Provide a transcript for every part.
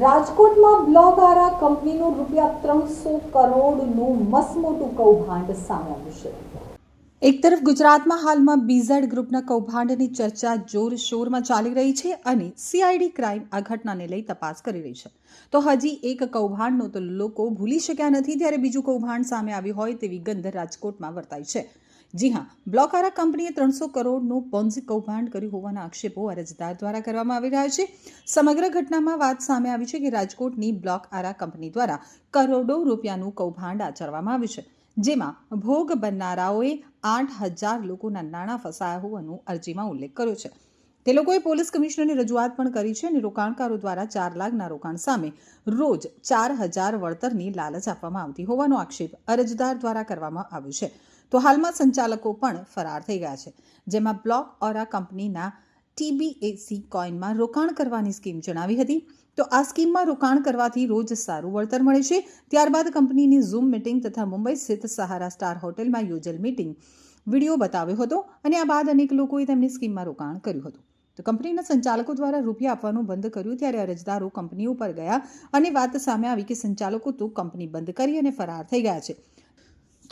રાજકોટમાં બ્લોગારા કંપનીનું રૂપિયા ત્રણસો કરોડનું મસમોટું કૌભાંડ સામે આવ્યું છે. એક તરફ ગુજરાતમાં હાલમાં બીઝેડ ગ્રુપના કૌભાંડની ચર્ચા જોરશોરમાં ચાલી રહી છે અને સીઆઈડી ક્રાઇમ આ ઘટનાને લઈ તપાસ કરી રહી છે. તો હજી એક કૌભાંડનો તો લોકો ભૂલી શક્યા નથી, ત્યારે બીજું કૌભાંડ સામે આવ્યું હોય તેવી ગંધ રાજકોટમાં વર્તાઈ છે. જી હા બ્લોકારા કંપનીએ ત્રણસો કરોડનું પોન્ઝી કૌભાંડ કર્યું હોવાના આક્ષેપો અરજદાર દ્વારા કરવામાં આવી રહ્યા છે. સમગ્ર ઘટનામાં વાત સામે આવી છે કે રાજકોટની બ્લોક આરા કંપની દ્વારા કરોડો રૂપિયાનું કૌભાંડ આચરવામાં આવ્યું છે, જેમાં ભોગ બનનારાઓએ આઠ હજાર લોકોના નાણાં ફસાયા હોવાનું અરજીમાં ઉલ્લેખ કર્યો છે. તે લોકોએ પોલીસ કમિશનરની રજૂઆત પણ કરી છે અને રોકાણકારો દ્વારા ચાર લાખના રોકાણ સામે રોજ ચાર હજાર વળતરની લાલચ આપવામાં આવતી હોવાનો આક્ષેપ અરજદાર દ્વારા કરવામાં આવ્યો છે. તો હાલમાં સંચાલકો પણ ફરાર થઈ ગયા છે, જેમાં બ્લોક ઓરા કંપનીના ટીબીએસી કોઈનમાં રોકાણ કરવાની સ્કીમ જણાવી હતી. તો આ સ્કીમમાં રોકાણ કરવાથી રોજ સારું વળતર મળે છે. ત્યારબાદ કંપનીની ઝૂમ મિટિંગ તથા મુંબઈ સ્થિત સહારા સ્ટાર હોટેલમાં યોજેલ મિટિંગ વીડિયો બતાવ્યો હતો અને આ બાદ અનેક લોકોએ તેમની સ્કીમમાં રોકાણ કર્યું હતું. તો કંપનીના સંચાલકો દ્વારા રૂપિયા આપવાનું બંધ કર્યું ત્યારે અરજદારો કંપની ઉપર ગયા અને વાત સામે આવી કે સંચાલકો તો કંપની બંધ કરી અને ફરાર થઈ ગયા છે.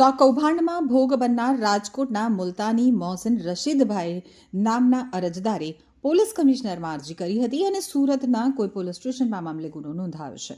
તો આ કૌભાંડમાં ભોગ બનનાર રાજકોટના મુલતાની મોહસિન રશીદભાઈ નામના અરજદારે પોલીસ કમિશનરમાં અરજી કરી હતી અને સુરતના કોઈ પોલીસ સ્ટેશનમાં મામલે ગુનો નોંધાયો છે.